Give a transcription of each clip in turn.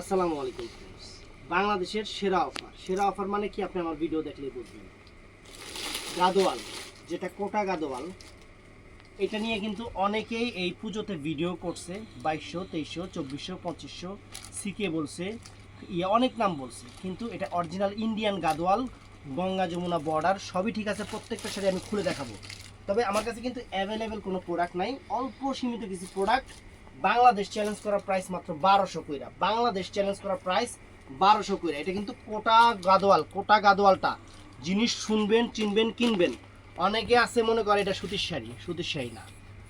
আসসালামু আলাইকুম। বাংলাদেশের সেরা অফার সেরা অফার মানে কি? আপনি আমার ভিডিও দেখলেই বুঝবেন। গাদোয়াল, যেটা কোটা গাদোয়াল, এটা নিয়ে কিন্তু অনেকেই এই পুজোতে ভিডিও করছে। বাইশশো, তেইশশো, চব্বিশশো, পঁচিশশো, সিকে বলছে ইয়ে অনেক নাম বলছে। কিন্তু এটা original Indian Gadwal, Ganga Jamuna border সবই ঠিক আছে, প্রত্যেকটা শাড়ি আমি খুলে দেখাবো। তবে আমার কাছে কিন্তু অ্যাভেলেবেল কোনো প্রোডাক্ট নাই। অল্প সীমিত কিছু প্রোডাক্ট বাংলাদেশ চ্যালেঞ্জ করার প্রাইস মাত্র বারোশো কইরা, বাংলাদেশ চ্যালেঞ্জ করার প্রাইস বারোশো কইরা। এটা কিন্তু কোটা গাদোয়াল, কোটা গাদোয়ালটা। জিনিস শুনবেন, চিনবেন, কিনবেন। অনেকে আছে মনে করে এটা সুতির শাড়ি সুতির শাড়ি না।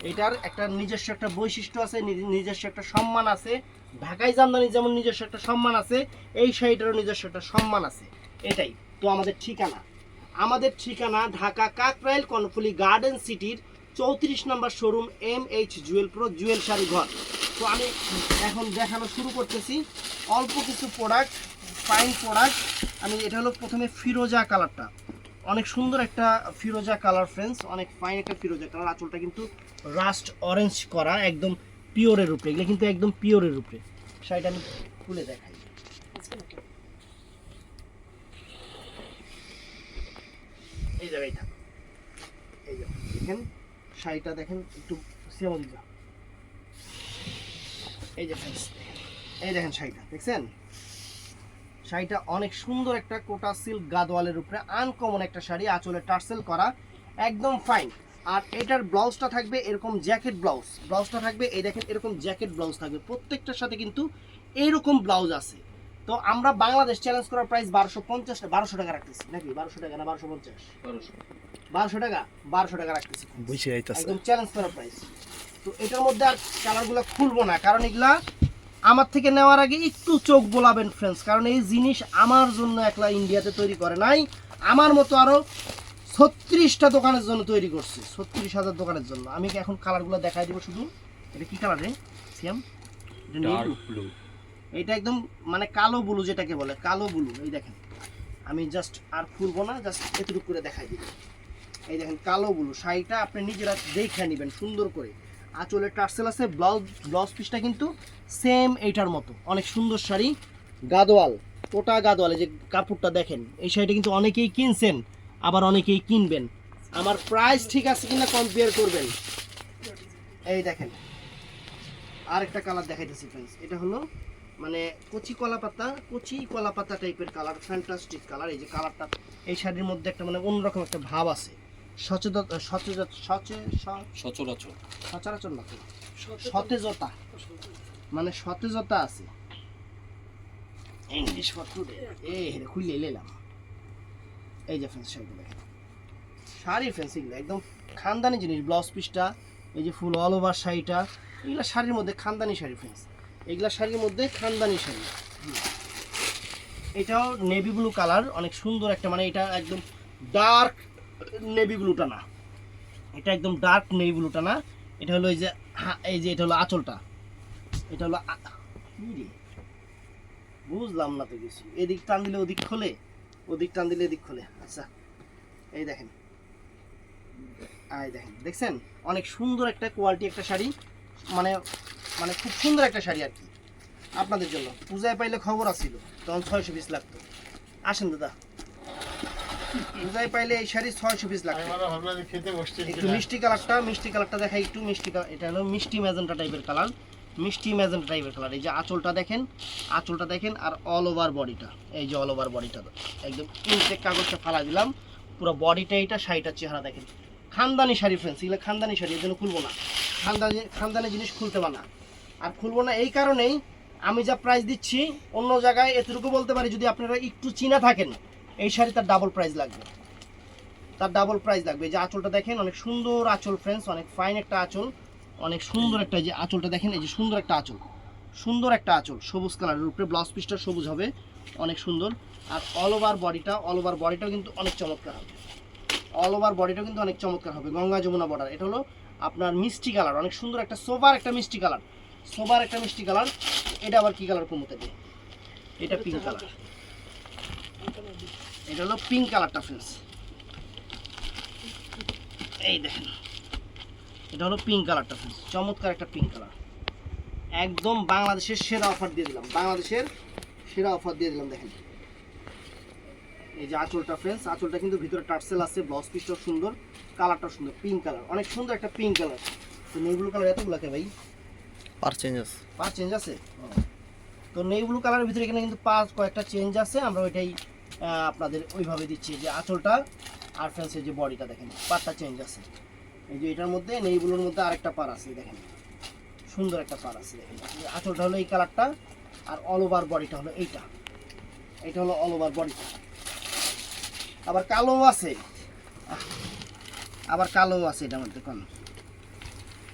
এটার একটা নিজস্ব একটা বৈশিষ্ট্য আছে নিজ- নিজস্ব একটা সম্মান আছে। ঢাকাই জামদানি যেমন নিজস্ব একটা সম্মান আছে, এই শাড়িটারও নিজস্ব একটা সম্মান আছে। এটাই। তো আমাদের ঠিকানা। আমাদের ঠিকানা ঢাকা কাকরাইল কর্ণফুলি গার্ডেন সিটির চৌত্রিশ number showroom M H Jewel pro Jewel sari Ghar. তো আমি এখন দেখানো শুরু করতেছি। অল্প কিছু প্রোডাক্ট ফাইন প্রোডাক্ট আমি এটা হলো প্রথমে ফিরোজা কালারটা। অনেক সুন্দর একটা ফিরোজা কালার ফ্রেন্ডস অনেক ফাইন একটা ফিরোজা কালার। আঁচলটা কিন্তু রাস্ট অরেঞ্জ করা, একদম পিওরের উপরে। এগুলো কিন্তু একদম পিওরের উপরে। শাড়িটা আমি খুলে দেখাই। এই জায়গায় থাক। এই দেখেন। শাড়িটা দেখেন, একটু দিকে এই যে। এই দেখেন শাড়িটা, দেখছেন? শাড়িটা অনেক সুন্দর একটা কোটা সিল্ক গাদওয়ালের উপরে আনকমন একটা শাড়ি, আঁচলে টার্সেল করা, একদম ফাইন আর এটার ব্লাউজটা থাকবে এরকম জ্যাকেট ব্লাউজ। ব্লাউজটা থাকবে, এই দেখেন এরকম জ্যাকেট ব্লাউজ থাকবে। প্রত্যেকটার সাথে কিন্তু এইরকম ব্লাউজ আছে। তো আমরা বাংলাদেশ চ্যালেঞ্জ করার প্রাইস বারোশো পঞ্চাশ বারোশো টাকা রাখতেছি। নাকি বারোশো টাকা না বারোশো পঞ্চাশ? বারোশো। টাকা বারোশো টাকা রাখতেছি। বুঝে যাইতাছে একদম চ্যালেঞ্জ করা প্রাইস তো এটার মধ্যে আর কালারগুলো খুলবো না কারণ এগুলা আমার থেকে নেওয়ার আগে একটু চোখ বোলাবেন ফ্রেন্ডস কারণ এই জিনিস আমার জন্য একলা ইন্ডিয়াতে তৈরি করে নাই। আমার মতো আরও ছত্রিশটা দোকানের জন্য তৈরি করছে ছত্রিশ হাজার দোকানের জন্য। আমি কি এখন কালারগুলো দেখাই দিব শুধু। এটা কি কালার রে? সিয়াম? এটা blue? এটা একদম মানে কালো ব্লু যেটাকে বলে, কালো ব্লু, এই দেখেন। আমি জাস্ট আর খুলবো না জাস্ট এতটুকু করে দেখাই দিব এই দেখেন, কালো ব্লু, শাড়িটা আপনি নিজেরা দেখে নেবেন, সুন্দর করে। আঁচলের টার্সেল আছে ব্লাউজ ব্লাউজ পিসটা কিন্তু সেম এইটার মতো। অনেক সুন্দর শাড়ি, গাদোয়াল, কোটা গাদোয়াল যে কাপড়টা দেখেন, এই শাড়িটা কিন্তু অনেকেই কিনছেন, আবার অনেকেই কিনবেন। আমার প্রাইস ঠিক আছে কিনা কম্পেয়ার করবেন। এই দেখেন, আরেকটা কালার দেখাইতেছি ফ্রেন্ডস এটা হলো মানে কচি কলা পাতা কচি কলা পাতা টাইপের কালার ফ্যান্টাস্টিক কালার এই যে কালারটা এই শাড়ির মধ্যে একটা মানে অন্যরকম একটা ভাব আছে। সচেতন সচেতন সচরাচর। সচরাচর না সতেজতা। মানে সতেজতা আছে। ইংলিশ ফটো এ হেরে খুললে এলাম এই যে ফ্রেন্স শাড়িগুলো দেখেন। শাড়ি ফ্রেন্স এগুলো একদম খানদানি জিনিস ব্লাউজ পিসটা এই যে ফুল অল ওভার শাড়িটা এগুলো শাড়ির মধ্যে খানদানি শাড়ি ফ্রেন্স এগুলা শাড়ির মধ্যে খানদানি শাড়ি। এটাও নেভি ব্লু কালার অনেক সুন্দর একটা মানে এটা একদম ডার্ক নেভি ব্লুটা না। এটা একদম ডার্ক নেভি ব্লুটা না। এটা হলো এই যে এই যে এটা হলো আঁচলটা। এটা হলো বুঝলাম না তো কিছু। এদিক টান দিলে ওদিক খোলে, ওদিক টান দিলে এদিক খোলে। আচ্ছা এই দেখেন। এই দেখেন, দেখছেন? অনেক সুন্দর একটা কোয়ালিটি একটা শাড়ি। মানে মানে খুব সুন্দর একটা শাড়ি আর কি। আপনাদের জন্য। পূজায় পাইলে খবর আসছিল তখন ছয়শো পিস লাগতো। আসেন দাদা। পূজায় পাইলে এই শাড়ি ছয়শো পিস লাগতো। একটু মিষ্টি কালারটা মিষ্টি কালারটা দেখাই একটু মিষ্টি কালার। এটা হলো মিষ্টি ম্যাজেন্টা টাইপের কালার। মিষ্টি ম্যাজেন্টা টাইপের কালার। এই যে আঁচলটা দেখেন আঁচলটা দেখেন আর অল ওভার বডিটা এই যে অল ওভার বডিটা একদম ইনটেক কাগজটা ফালা দিলাম। পুরো বডিটা এটা শাড়িটার চেহারা দেখেন। খানদানি শাড়ি ফ্রেন্ডস এগুলো খানদানি শাড়ি এর জন্য খুলবো না। খানদানি খানদানি জিনিস খুলতে মানা আর খুলবো না এই কারণেই আমি যা প্রাইস দিচ্ছি, অন্য জায়গায় এতটুকু বলতে পারি, যদি আপনারা একটু চিনা থাকেন, এই শাড়ি তার ডাবল প্রাইস লাগবে। তার ডাবল প্রাইস লাগবে। যে আঁচলটা দেখেন, অনেক সুন্দর আঁচল ফ্রেন্ডস অনেক ফাইন একটা আঁচল, অনেক সুন্দর একটা যে আঁচলটা দেখেন, এই যে সুন্দর একটা আঁচল, সুন্দর একটা আঁচল, সবুজ কালারের উপরে ব্লাউজ পিসটা সবুজ হবে, অনেক সুন্দর। আর অল ওভার বডিটা অল ওভার বডিটাও কিন্তু অনেক চমৎকার হবে। অল ওভার বডিটাও কিন্তু অনেক চমৎকার হবে, গঙ্গা যমুনা বর্ডার এটা হলো আপনার মিষ্টি কালার অনেক সুন্দর একটা সোবার একটা মিষ্টি কালার সোবার একটা মিষ্টি কালার এটা আবার কি কালার কমতে দিয়ে? এটা পিঙ্ক কালার এটা হলো পিঙ্ক কালারটা ফ্রেন্ডস এই দেখেন। এটা হলো পিঙ্ক কালারটা ফ্রেন্ডস চমৎকার একটা পিঙ্ক কালার একদম বাংলাদেশের সেরা অফার দিয়ে দিলাম। বাংলাদেশের সেরা অফার দিয়ে দিলাম দেখেন। এই যে আঁচলটা ফ্রেন্ডস আঁচলটা কিন্তু ভিতরে টার্সেল আছে ব্লাউজ পিসটাও সুন্দর কালারটাও সুন্দর পিঙ্ক কালার অনেক সুন্দর একটা পিঙ্ক কালার তো নেই ব্লু কালার এতগুলো কে ভাই? পার চেঞ্জ আছে পাঁচ চেঞ্জ আছে তো নেই ব্লু কালারের ভিতরে এখানে কিন্তু পাঁচ কয়েকটা চেঞ্জ আছে, আমরা ওইটাই আপনাদের ওইভাবে দিচ্ছি। যে আঁচলটা আর ফ্রেন্সের যে বডিটা দেখেন পারটা চেঞ্জ আছে। এই যে এটার মধ্যে, নেই ব্লুর মধ্যে আরেকটা পার আছে, দেখেন। সুন্দর একটা পার আছে, দেখেন। আঁচলটা হলো এই কালারটা আর অল ওভার বডিটা হলো এইটা। এটা হলো অল ওভার বডিটা আবার কালো আছে। আবার কালো আছে এটার মধ্যে কোন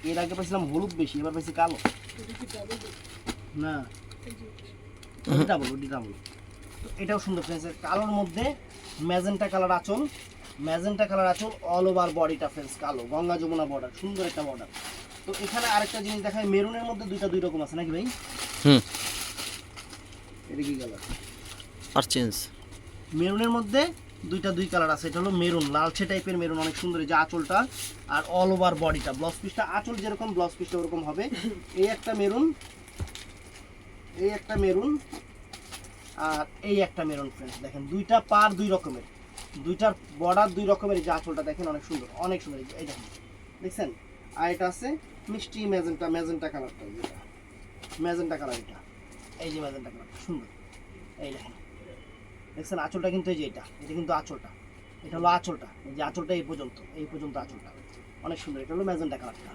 এর আগে পাইছিলাম হলুদ বেশি এবার পাইছি কালো। না ওটা বলো ওটা বলো। তো এটাও সুন্দর ফ্রেন্স কালোর মধ্যে ম্যাজেন্টা কালার আঁচল ম্যাজেন্টা কালার আঁচল অল ওভার বডিটা ফ্রেন্স কালো গঙ্গা যমুনা বর্ডার সুন্দর একটা বর্ডার তো এখানে আরেকটা জিনিস দেখায় মেরুনের মধ্যে দুইটা দুই রকম আছে নাকি ভাই? হুম। এটা কি কালার পার চেঞ্জ মেরুনের মধ্যে দুইটা দুই কালার আছে, এটা হলো মেরুন লালচে টাইপের মেরুন অনেক সুন্দর যে আঁচলটা, আর অল ওভার বডিটা ব্লাউজ পিসটা আঁচল যেরকম ব্লাউজ পিসটা ওরকম হবে। এই একটা মেরুন এই একটা মেরুন আর এই একটা মেরুন ফ্রেন্ডস দেখেন, দুইটা পার দুই রকমের, দুইটার বর্ডার দুই রকমের যে আঁচলটা দেখেন, অনেক সুন্দর অনেক সুন্দর, এই দেখেন, দেখছেন? আর এটা আছে মিষ্টি ম্যাজেন্টা ম্যাজেন্টা কালারটা যেটা ম্যাজেন্টা কালার এটা এই যে ম্যাজেন্টা কালারটা সুন্দর, এই দেখেন। দেখছেন, আঁচলটা কিন্তু এই যে এটা এটা কিন্তু আঁচলটা। এটা হলো আঁচলটা, এই যে আঁচলটা এই পর্যন্ত এই পর্যন্ত আঁচলটা। অনেক সুন্দর, এটা হলো ম্যাজেন্টা কালারটা।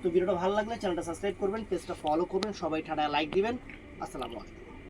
তো ভিডিওটা ভালো লাগলে চ্যানেলটা সাবস্ক্রাইব করবেন, পেজটা ফলো করবেন, সবাই ঠান্ডায় লাইক দিবেন। আসসালামু আলাইকুম।